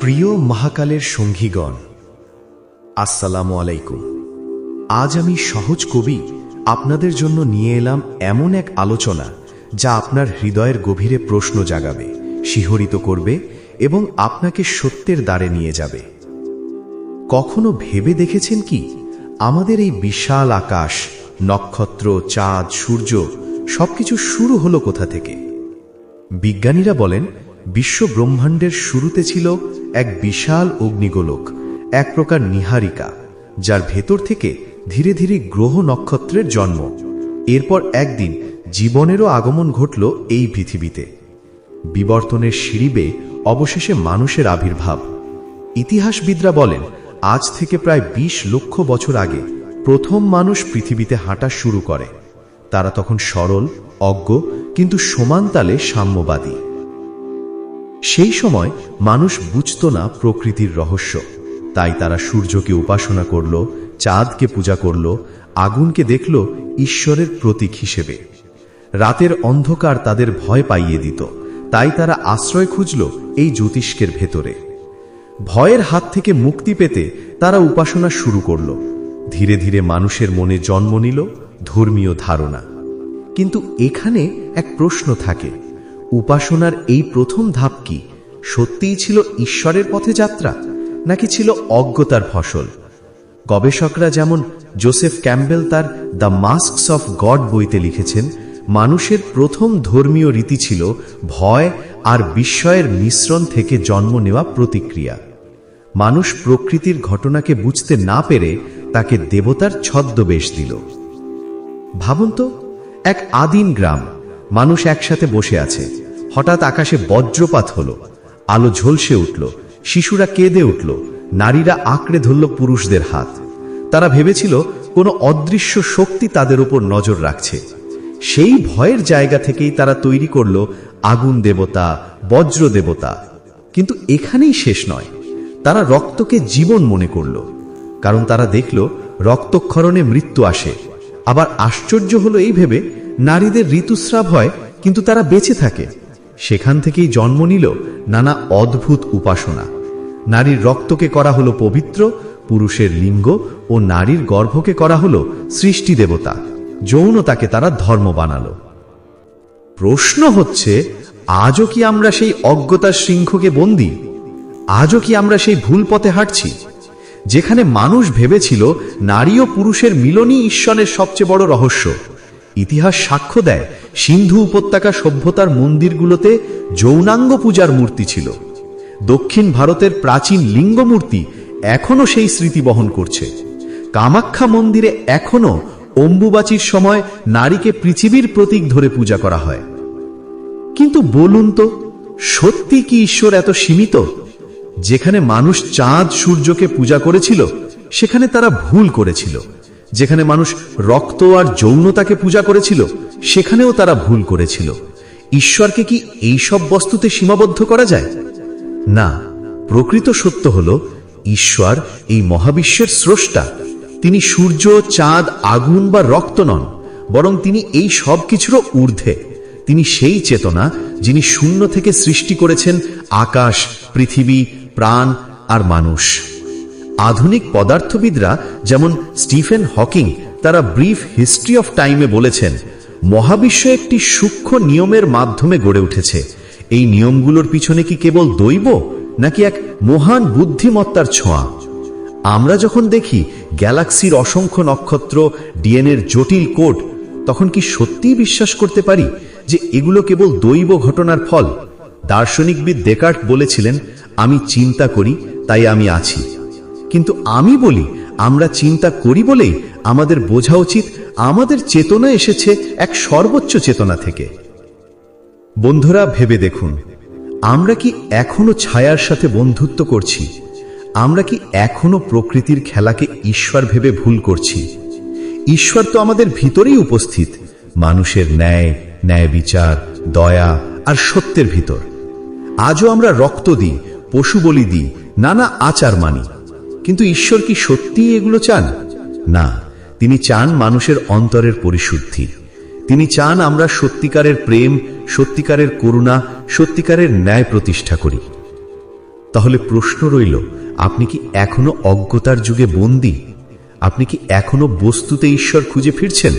প্রিয় মহাকালের সঙ্গীগণ, আসসালামু আলাইকুম। আজ আমি সহজ কবি আপনাদের জন্য নিয়ে এলাম এমন এক আলোচনা যা আপনার হৃদয়ের গভীরে প্রশ্ন জাগাবে, শিহরিত করবে এবং আপনাকে সত্যের দ্বারে নিয়ে যাবে। কখনো ভেবে দেখেছেন কি? আমাদের এই বিশাল আকাশ, নক্ষত্র, চাঁদ, সূর্য সবকিছু শুরু হলো কোথা থেকে? বিজ্ঞানীরা বলেন বিশ্ব ব্রহ্মাণ্ডের শুরুতে ছিল এক বিশাল অগ্নিগোলক, এক প্রকার নিহারিকা, যার ভেতর থেকে ধীরে ধীরে গ্রহ নক্ষত্রের জন্ম। এরপর একদিন জীবনেরও আগমন ঘটল এই পৃথিবীতে। বিবর্তনের সিঁড়িবে অবশেষে মানুষের আবির্ভাব। ইতিহাসবিদরা বলেন, আজ থেকে প্রায় ২০ লক্ষ বছর আগে প্রথম মানুষ পৃথিবীতে হাঁটা শুরু করে। তারা তখন সরল, অজ্ঞ, কিন্তু সমান তালে সাম্যবাদী। সেই সময় মানুষ বুঝত না প্রকৃতির রহস্য। তাই তারা সূর্যকে উপাসনা করল, চাঁদকে পূজা করল, আগুনকে দেখল ঈশ্বরের প্রতীক হিসেবে। রাতের অন্ধকার তাদের ভয় পাইয়ে দিত। তাই তারা আশ্রয় খুঁজল এই জ্যোতিষ্কের ভেতরে। ভয়ের হাত থেকে মুক্তি পেতে তারা উপাসনা শুরু করল। ধীরে ধীরে মানুষের মনে জন্ম নিল ধর্মীয় ধারণা। কিন্তু এখানে এক প্রশ্ন থাকে। উপাসনার এই প্রথম ধাপ কি? সত্যিই ছিল ঈশ্বরের পথে যাত্রা, নাকি ছিল অজ্ঞতার ফসল? গবেষকরা যেমন জোসেফ ক্যাম্বেল তার দ্য মাস্কস অফ গড বইতে লিখেছেন, মানুষের প্রথম ধর্মীয় রীতি ছিল ভয় আর বিস্ময়ের মিশ্রণ থেকে জন্ম নেওয়া প্রতিক্রিয়া। মানুষ প্রকৃতির ঘটনাকে বুঝতে না পেরে তাকে দেবতার ছদ্মবেশ দিল। ভাবুন তো, এক আদিম গ্রাম মানুষ একসাথে বসে আছে। হঠাৎ আকাশে বজ্রপাত হলো। আলো ঝলসে উঠল। শিশুরা কেঁদে উঠল। নারীরা আঁকড়ে ধরল পুরুষদের হাত। তারা ভেবেছিল কোনো অদৃশ্য শক্তি তাদের উপর নজর রাখছে। সেই ভয়ের জায়গা থেকেই তারা তৈরি করল আগুন দেবতা, বজ্র দেবতা। কিন্তু এখানেই শেষ নয়। তারা রক্তকে জীবন মনে করল। কারণ তারা দেখল রক্তক্ষরণে মৃত্যু আসে। আবার আশ্চর্য হলো এই ভেবে নারীদের ঋতুস্রাব হয়, কিন্তু তারা বেঁচে থাকে। সেখান থেকেই জন্ম নিল নানা অদ্ভুত উপাসনা। নারীর রক্তকে করা হলো পবিত্র, পুরুষের লিঙ্গ ও নারীর গর্ভকে করা হলো সৃষ্টি দেবতা। যৌনতাকে তারা ধর্ম বানালো। প্রশ্ন হচ্ছে, আজও কি আমরা সেই অজ্ঞতার শৃঙ্খকে বন্দী? আজও কি আমরা সেই ভুল পথে হাঁটছি? যেখানে মানুষ ভেবেছিল নারী ও পুরুষের মিলনই ঈশ্বরের সবচেয়ে বড় রহস্য। ইতিহাস সাক্ষ্য দেয় সিন্ধু উপত্যকা সভ্যতার মন্দিরগুলোতে যৌনাঙ্গ পূজার মূর্তি ছিল। দক্ষিণ ভারতের প্রাচীন লিঙ্গ মূর্তি এখনও সেই স্মৃতি বহন করছে। কামাখ্যা মন্দিরে এখনও অম্বুবাচীর সময় নারীকে পৃথিবীর প্রতীক ধরে পূজা করা হয়। কিন্তু বলুন তো, সত্যি কি ঈশ্বর এত সীমিত? যেখানে মানুষ চাঁদ সূর্যকে পূজা করেছিল, সেখানে তারা ভুল করেছিল। যেখানে মানুষ রক্ত আর যৌনতাকে পূজা করেছিল, সেখানেও তারা ভুল করেছিল। ঈশ্বরকে কি এই সব বস্তুতে সীমাবদ্ধ করা যায়? না, প্রকৃত সত্য হল, ঈশ্বর এই মহাবিশ্বের স্রষ্টা। তিনি সূর্য, চাঁদ, আগুন বা রক্ত নন, বরং তিনি এই সব কিছুরও ঊর্ধ্বে। তিনি সেই চেতনা যিনি শূন্য থেকে সৃষ্টি করেছেন আকাশ, পৃথিবী, প্রাণ আর মানুষ। আধুনিক পদার্থবিদরা যেমন স্টিফেন হকিং, তারা ব্রিফ হিস্ট্রি অফ টাইমে বলেছেন, মহাবিশ্ব একটি সূক্ষ্ম নিয়মের মাধ্যমে গড়ে উঠেছে। এই নিয়মগুলোর পিছনে কি কেবল দৈব, নাকি এক মহান বুদ্ধিমত্তার ছোঁয়া? আমরা যখন দেখি গ্যালাক্সির অসংখ্য নক্ষত্র, ডিএনএর জটিল কোড, তখন কি সত্যিই বিশ্বাস করতে পারি যে এগুলো কেবল দৈব ঘটনার ফল? দার্শনিকবিদ ডেকার্ট বলেছিলেন, আমি চিন্তা করি, তাই আমি আছি। কিন্তু আমি বলি, আমরা চিন্তা করি বলেই আমাদের বোঝা উচিত আমাদের চেতনা এসেছে এক সর্বোচ্চ চেতনা থেকে। বন্ধুরা, ভেবে দেখুন, আমরা কি এখনও ছায়ার সাথে বন্ধুত্ব করছি? আমরা কি এখনও প্রকৃতির খেলাকে ঈশ্বর ভেবে ভুল করছি? ঈশ্বর তো আমাদের ভিতরেই উপস্থিত, মানুষের ন্যায় ন্যায় বিচার, দয়া আর সত্যের ভিতর। আজও আমরা রক্ত দিই, পশু বলি দিই, নানা আচার মানি। কিন্তু ঈশ্বর কি সত্যিই এগুলো চান? না, তিনি চান মানুষের অন্তরের পরিশুদ্ধি। তিনি চান আমরা সত্যিকারের প্রেম, সত্যিকারের করুণা, সত্যিকারের ন্যায় প্রতিষ্ঠা করি। তাহলে প্রশ্ন রইল, আপনি কি এখনও অজ্ঞতার যুগে বন্দী? আপনি কি এখনও বস্তুতে ঈশ্বর খুঁজে ফিরছেন?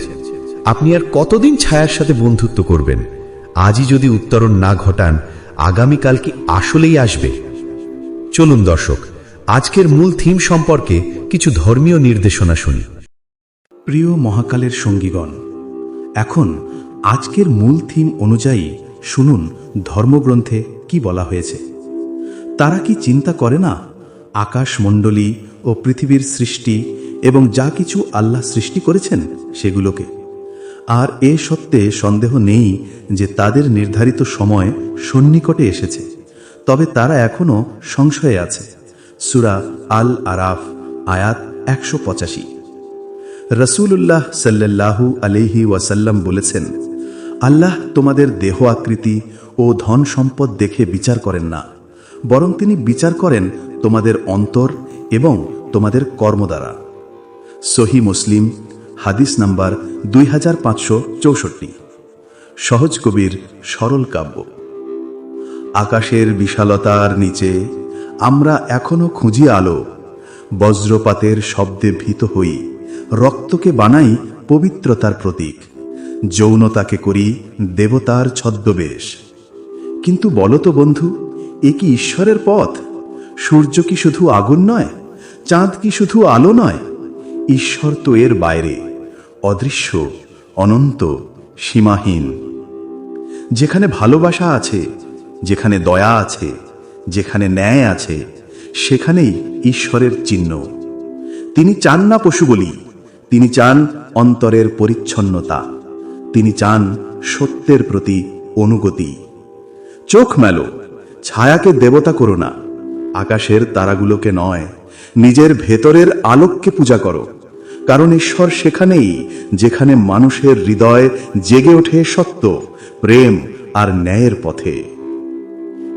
আপনি আর কতদিন ছায়ার সাথে বন্ধুত্ব করবেন? আজই যদি উত্তরণ না ঘটান, আগামীকাল কি আসলেই আসবে? চলুন দর্শক আজকের মূল থিম সম্পর্কে কিছু ধর্মীয় নির্দেশনা শুনি। প্রিয় মহাকালের সঙ্গীগণ, এখন আজকের মূল থিম অনুযায়ী শুনুন ধর্মগ্রন্থে কি বলা হয়েছে। তারা কি চিন্তা করে না? আকাশমণ্ডলী ও পৃথিবীর সৃষ্টি এবং যা কিছু আল্লাহ সৃষ্টি করেছেন সেগুলোকে। আর এ সত্ত্বে সন্দেহ নেই যে তাদের নির্ধারিত সময় সন্নিকটে এসেছে, তবে তারা এখনও সংশয়ে আছে। সুরা আল আরাফ আয়াত একশো পঁচাশি। রসুল্লাহ সাল্লাল্লাহু আলহি ওয়াসাল্লাম বলেছেন, আল্লাহ তোমাদের দেহ আকৃতি ও ধন সম্পদ দেখে বিচার করেন না, বরং তিনি বিচার করেন তোমাদের অন্তর এবং তোমাদের কর্ম দ্বারা। সহি মুসলিম, হাদিস নাম্বার দুই হাজার পাঁচশো চৌষট্টি। সহজ কবির সরল কাব্য। আকাশের বিশালতার নিচে আমরা এখনও খুঁজি আলো। বজ্রপাতের শব্দে ভীত হই। রক্তকে বানাই পবিত্রতার প্রতীক। যৌনতাকে করি দেবতার ছদ্মবেশ। কিন্তু বলো তো বন্ধু, এ কি ঈশ্বরের পথ? সূর্য কি শুধু আগুন নয়? চাঁদ কি শুধু আলো নয়? ঈশ্বর তো এর বাইরে। অদৃশ্য, অনন্ত, সীমাহীন। যেখানে ভালোবাসা আছে, যেখানে দয়া আছে যেখানে ন্যায় আছে, সেখানেই ঈশ্বরের চিহ্ন। তিনি চান না পশু বলি তিনি চান অন্তরের পরিচ্ছন্নতা, তিনি চান সত্যের প্রতি অনুগতি। চোখ মেলো, ছায়াকে দেবতা করো না, আকাশের তারাগুলোকে নয়, নিজের ভেতরের আলোককে পূজা করো, কারণ ঈশ্বর সেখানেই, যেখানে মানুষের হৃদয় জেগে ওঠে সত্য, প্রেম আর ন্যায়ের পথে।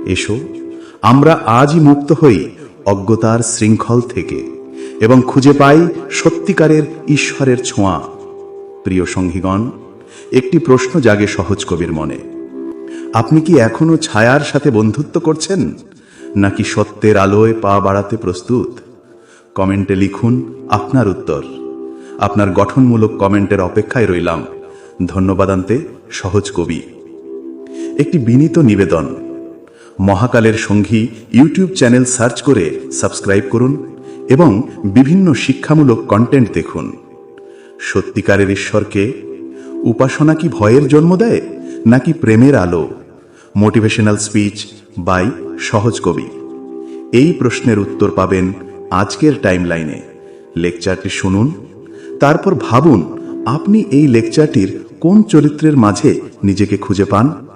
এসো আমরা আজই মুক্ত হই অজ্ঞতার শৃঙ্খল থেকে এবং খুঁজে পাই সত্যিকারের ঈশ্বরের ছোঁয়া। প্রিয় সঙ্গীগণ, একটি প্রশ্ন জাগে সহজ কবির মনে। আপনি কি এখনও ছায়ার সাথে বন্ধুত্ব করছেন? নাকি সত্যের আলোয় পা বাড়াতে প্রস্তুত? কমেন্টে লিখুন আপনার উত্তর। আপনার গঠনমূলক কমেন্টের অপেক্ষায় রইলাম। ধন্যবাদান্তে, সহজ কবি। একটি বিনীত নিবেদন। মহাকালের সঙ্গী ইউটিউব চ্যানেল সার্চ করে সাবস্ক্রাইব করুন এবং বিভিন্ন শিক্ষামূলক কন্টেন্ট দেখুন। সত্যিকারের ঈশ্বরকে উপাসনা কি ভয়ের জন্ম দেয়, নাকি প্রেমের আলো? মোটিভেশনাল স্পিচ বাই সহজ কবি। এই প্রশ্নের উত্তর পাবেন আজকের টাইমলাইনে লেকচারটি শুনুন, তারপর ভাবুন, আপনি এই লেকচারটির কোন চরিত্রের মাঝে নিজেকে খুঁজে পান?